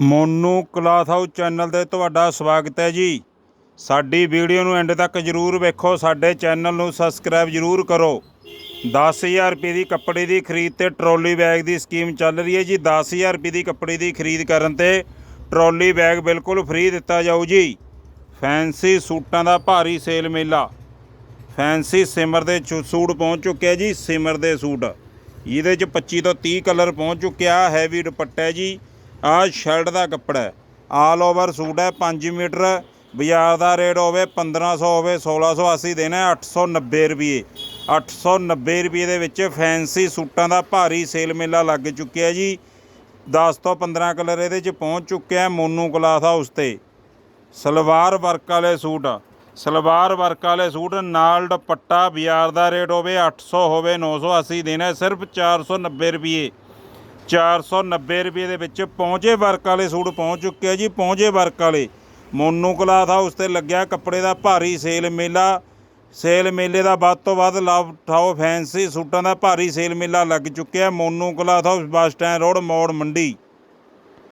Monu cloth house channel ਤੇ ਤੁਹਾਡਾ ਸਵਾਗਤ ਹੈ ਜੀ। ਸਾਡੀ ਵੀਡੀਓ ਨੂੰ ਐਂਡ ਤੱਕ ਜਰੂਰ ਵੇਖੋ, ਸਾਡੇ ਚੈਨਲ ਨੂੰ ਸਬਸਕ੍ਰਾਈਬ ਜਰੂਰ ਕਰੋ। 10000 ਰੁਪਏ ਦੀ ਕੱਪੜੇ ਦੀ ਖਰੀਦ ਤੇ ਟਰੋਲੀ ਬੈਗ ਦੀ ਸਕੀਮ ਚੱਲ ਰਹੀ ਹੈ ਜੀ। 10000 ਰੁਪਏ ਦੀ ਕੱਪੜੇ ਦੀ ਖਰੀਦ ਕਰਨ ਤੇ ਟਰੋਲੀ ਬੈਗ ਬਿਲਕੁਲ ਫ੍ਰੀ ਦਿੱਤਾ ਜਾਊ ਜੀ। ਫੈਂਸੀ ਸੂਟਾਂ ਦਾ ਭਾਰੀ ਸੇਲ ਮੇਲਾ। ਫੈਂਸੀ ਸਿਮਰ ਦੇ ਸੂਟ ਪਹੁੰਚ ਚੁੱਕਿਆ ਜੀ, ਸਿਮਰ ਦੇ ਸੂਟ। ਇਹਦੇ ਚ 25 ਤੋਂ 30 ਕਲਰ ਪਹੁੰਚ ਚੁੱਕਿਆ ਹੈਵੀ ਦੁਪੱਟਾ ਜੀ। ਆਹ ਸ਼ਰਟ ਦਾ ਕੱਪੜਾ ਹੈ। ਆਲ ਓਵਰ ਸੂਟ ਹੈ 5 ਮੀਟਰ। ਬਾਜ਼ਾਰ ਦਾ ਰੇਟ ਹੋਵੇ 1500 ਹੋਵੇ 1680 ਦੇਣਾ ਹੈ 890 ਰੁਪਏ। 890 ਰੁਪਏ ਦੇ ਵਿੱਚ ਫੈਂਸੀ ਸੂਟਾਂ ਦਾ ਭਾਰੀ ਸੇਲ ਮੇਲਾ ਲੱਗ ਚੁੱਕਿਆ ਜੀ। 10 ਤੋਂ 15 ਕਲਰ ਇਹਦੇ ਚ ਪਹੁੰਚ ਚੁੱਕਿਆ ਮੋਨੂ ਕਲਾਸ ਹਾਊਸ ਤੇ। ਸਲਵਾਰ ਵਰਕ ਵਾਲੇ ਸੂਟ ਸਲਵਾਰ ਵਰਕ ਵਾਲੇ ਸੂਟ ਨਾਲ ਦੁਪੱਟਾ ਬਾਜ਼ਾਰ ਦਾ ਰੇਟ ਹੋਵੇ 800 ਹੋਵੇ 980 ਦੇਣਾ ਹੈ, ਸਿਰਫ 490 ਰੁਪਏ। 490 ਰੁਪਏ ਦੇ ਵਿੱਚ ਪਹੁੰਚੇ ਵਰਕ ਵਾਲੇ ਸੂਟ ਪਹੁੰਚ ਚੁੱਕੇ ਆ ਜੀ ਪਹੁੰਚੇ ਵਰਕ ਵਾਲੇ। ਮੋਨੂ ਕਲਾਥ ਹਾਊਸ ਤੇ ਲੱਗਿਆ ਕੱਪੜੇ ਦਾ ਭਾਰੀ ਸੇਲ ਮੇਲਾ। ਸੇਲ ਮੇਲੇ ਦਾ ਵੱਧ ਤੋਂ ਵੱਧ ਲਾਭ ਉਠਾਓ ਫੈਂਸੀ ਸੂਟਾਂ ਦਾ ਭਾਰੀ ਸੇਲ ਮੇਲਾ ਲੱਗ ਚੁੱਕਿਆ। Monu cloth house bus stand road, Maur Mandi.